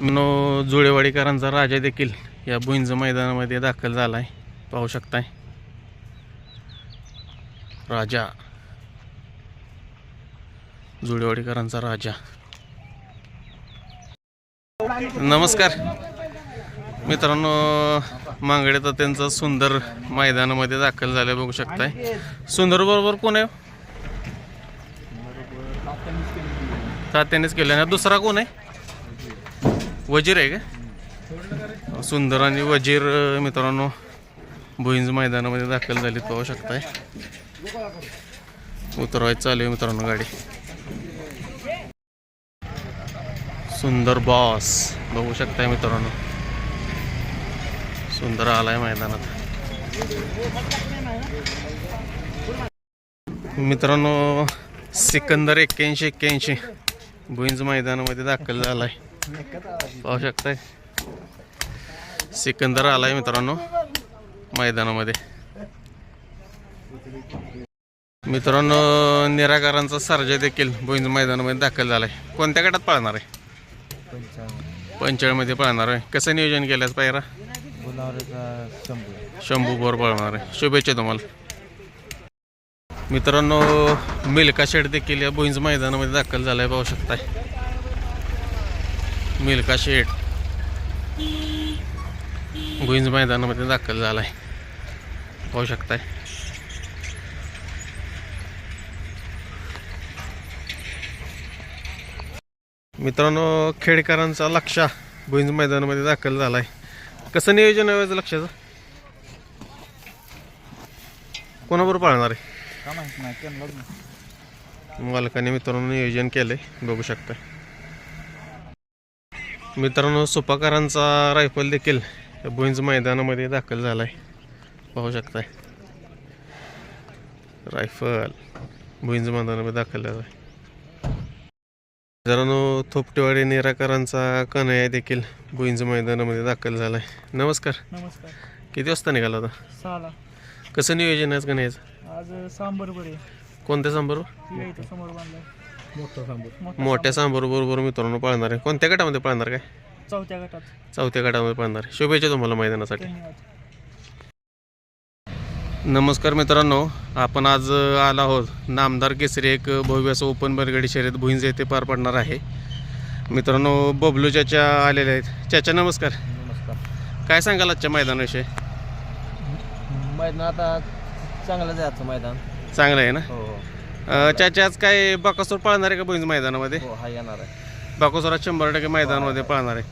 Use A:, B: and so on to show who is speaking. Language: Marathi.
A: नो जुळेवाडीकरांचा राजा देखील या भुंज मैदानामध्ये दाखल झाला आहे पाहू शकताय. राजा. जुळेवाडीकरांचा राजा. नमस्कार. मित्रांनो मांगडे तर त्यांचं सुंदर मैदानामध्ये दाखल झालं बघू शकताय. सुंदर बरोबर कोण आहे? तात्यानेच केलं ना? दुसरा कोण आहे? वजीर आहे का? सुंदर आणि वजीर मित्रांनो भुईंज मैदानामध्ये दाखल झाली पाहू शकताय. उतरवायचं चालू आहे मित्रांनो गाडी. सुंदर बॉस बघू शकताय मित्रांनो. सुंदर आलाय मैदानात. मित्रांनो सिकंदर एक्क्याऐंशी एक्क्याऐंशी भुईंज मैदानामध्ये दाखल झालाय. पाहू शकताय. सिकंदर आलाय मित्रांनो मैदानामध्ये. मित्रांनो निराकारांचा सर्जा देखील भुईंज मैदानामध्ये दाखल झालाय. कोणत्या गटात पळणार आहे? पंचाळमध्ये पळणार आहे. कसं नियोजन केलं पायरा? शंभू बोर पळणार आहे. शुभेच्छा तुम्हाला. मित्रांनो मिल्का शेड देखील या भुईंज मैदानामध्ये दाखल झालाय पाहू शकताय. मिल्का शेड भुईंज मैदानामध्ये दाखल झालाय. पाहू शकताय. मित्रांनो खेडकरांचा लक्षा भुईंज मैदानामध्ये दाखल झालाय. कसं नियोजन आहे लक्षाचं? कोणाबरोबर पाळणार आहे? मालकाने मित्रांनो नियोजन केलंय. बघू शकता मित्रांनो सुपाकारांचा रायफल देखील या भुईंज मैदानामध्ये दाखल झालाय. पाहू शकताय. रायफल भुईंज मैदानामध्ये दाखल झालाय. मित्रांनो थोपटेवाडी निराकारांचा कन्हैया देखील भुईंज मैदानामध्ये दाखल झालाय. नमस्कार.
B: नमस्कार.
A: किती वाजता निघाला होता?
B: सहाला.
A: कसं नियोजन आहे कन्हैयाचं?
B: आज सांबर बरे.
A: कोणत्या सांबार?
B: समोर बांधलाय. मोठा सांबर.
A: मोठ्या सांबार. बरोबर मित्रांनो पाळणार आहे. कोणत्या गटामध्ये पाळणार काय?
B: चौथ्या गटात.
A: चौथ्या गटामध्ये पाळणार आहे. शुभेच्छा तुम्हाला मैदानासाठी.
B: धन्यवाद.
A: नमस्कार मित्रांनो आपण आज अ, आलो आहोत. नामदार केसरी एक भव्य असं ओपन बैलगाडी शर्यत भुईंज येथे पार पडणार आहे. मित्रांनो बबलू चाचा आलेले आहेत. चाचा नमस्कार.
B: नमस्कार.
A: काय सांगाल आजच्या मैदानाविषयी?
B: मैदान आता चांगलं जायचं मैदान.
A: चांगलं आहे ना?
B: हो हो.
A: चाचा आज काय बाकासूर पाळणार आहे का भुईंज मैदानामध्ये?
B: हो हा येणार आहे.
A: बाकासूर आज शंभर टक्के मैदानामध्ये पाळणार आहे.